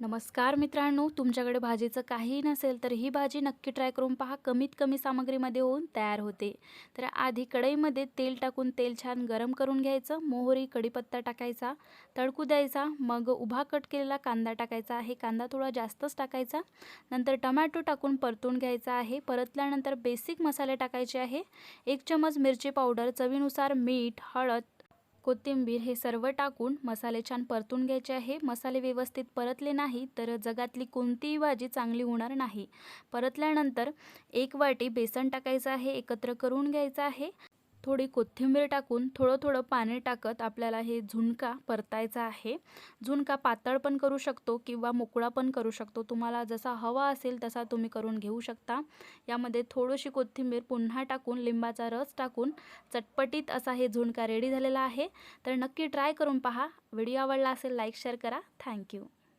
नमस्कार मित्रांनो तुमच्याकडे भाजीचं काहीही नसेल तर ही भाजी नक्की ट्राय करून पहा. कमीत कमी सामग्रीमध्ये होऊन तयार होते. तर आधी कढईमध्ये तेल टाकून तेल छान गरम करून घ्यायचं. मोहरी कढीपत्ता टाकायचा तडकू द्यायचा. मग उभा कट केलेला कांदा टाकायचा आहे. कांदा थोडा जास्तच टाकायचा. नंतर टमॅटो टाकून परतून घ्यायचा आहे. परतल्यानंतर बेसिक मसाले टाकायचे आहे. एक चमच मिरची पावडर चवीनुसार मीठ हळद कोथिंबीर हे सर्व टाकून मसाले छान परतून घ्यायचे आहे. मसाले व्यवस्थित परतले नाही तर जगातली कोणतीही भाजी चांगली होणार नाही. परतल्यानंतर एक वाटी बेसन टाकायचं आहे एकत्र करून घ्यायचं आहे. थोडी कोथिंबीर टाकून थोडं थोडं पाणी टाकत आपल्याला हे झुणका परतायचा आहे. झुणका पातळ पण करू शकतो किंवा मोकळा पण करू शकतो. तुम्हाला जसा हवा असेल तसा तुम्ही करून घेऊ शकता. यामध्ये थोडीशी कोथिंबीर पुन्हा टाकून लिंबाचा रस टाकून चटपटीत असा हे झुणका रेडी झालेला आहे. तर नक्की ट्राय करून पहा. व्हिडिओ आवडला असेल लाईक शेअर करा. थँक्यू